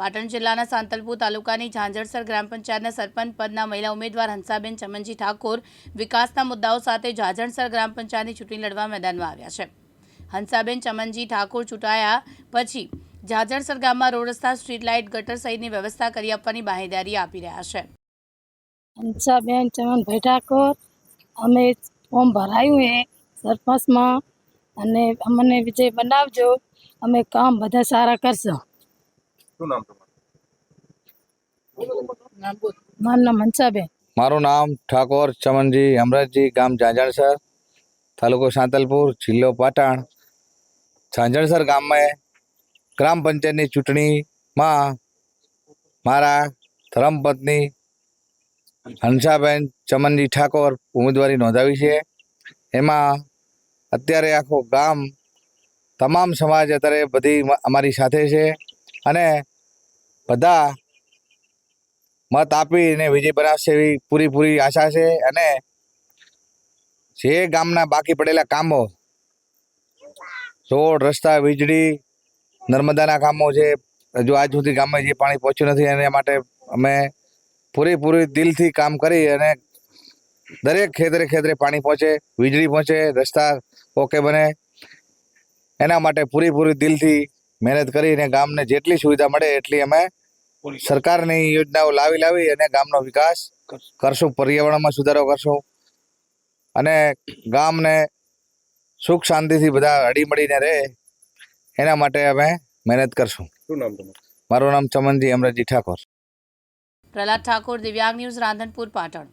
પાટણ જિલ્લાના સાંતલપુર તાલુકાની ઝાંઝરસર ગ્રામ પંચાયતના સરપંચ પદના મહિલા ઉમેદવાર હંસાબેન ચમનજી ઠાકોર વિકાસના મુદ્દાઓ સાથે ઝાંઝરસર ગ્રામ પંચાયતની ચૂંટણી લડવા મેદાનમાં આવ્યા છે. હંસાબેન ચમનજી ઠાકોર ચૂંટાયા પછી ઝાઝરસર ગામમાં રોડ રસ્તા, સ્ટ્રીટ લાઇટ, ગટર સહિતની વ્યવસ્થા કરી આપવાની બાહેદારી આપી રહ્યા છે. હંસાબેન ચમનભાઈ ઠાકોર, અમે ફોર્મ ભરાયું હે સરપંચમાં અને અમને વિજય બનાવજો, અમે કામ બધા સારા કરશું. શું નામ તમારું? મારું નામ મનસાબેન. મારું નામ ઠાકોર ચમનજી અમરતજી ગામ ઝાંઝણસર તાલુકો સાંતલપુર જિલ્લો પાટણ. ઝાંઝણસર ગામમાં ગ્રામ પંચાયતની ચૂંટણીમાં મારા ધર્મપત્ની હંસાબેન ચમનજી ઠાકોર ઉમેદવારી નોંધાવી છે. એમાં અત્યારે આખો ગામ તમામ સમાજ અત્યારે બધી અમારી સાથે છે અને બધા મત આપીને વિજય બનાવશે એવી પૂરીપૂરી આશા છે અને જે ગામના બાકી પડેલા કામો, રોડ, રસ્તા, વીજળી, નર્મદાના કામો છે, હજુ આજ સુધી ગામમાં જે પાણી પહોંચ્યું નથી એના માટે અમે પૂરેપૂરી દિલથી કામ કરી અને દરેક ખેતરે ખેતરે પાણી પહોંચે, વીજળી પહોંચે, રસ્તા ઓકે બને. એના માટે પૂરેપૂરી દિલથી મહેનત કરીને ગામને જેટલી સુવિધા મળે એટલી અમે સરકારની યોજનાઓ લાવી લાવી અને ગામનો વિકાસ કરશું. પર્યાવરણમાં સુધારો કરશું. અને ગામને સુખ શાંતિથી બધા હળીમળીને રહે એના માટે અમે મહેનત કરશું. શું નામ તમારું? મારું નામ ચમનજી અમરજી ઠાકોર. પ્રહલાદ ઠાકોર દિવ્યાંગ ન્યૂઝ રાંધનપુર પાટણ.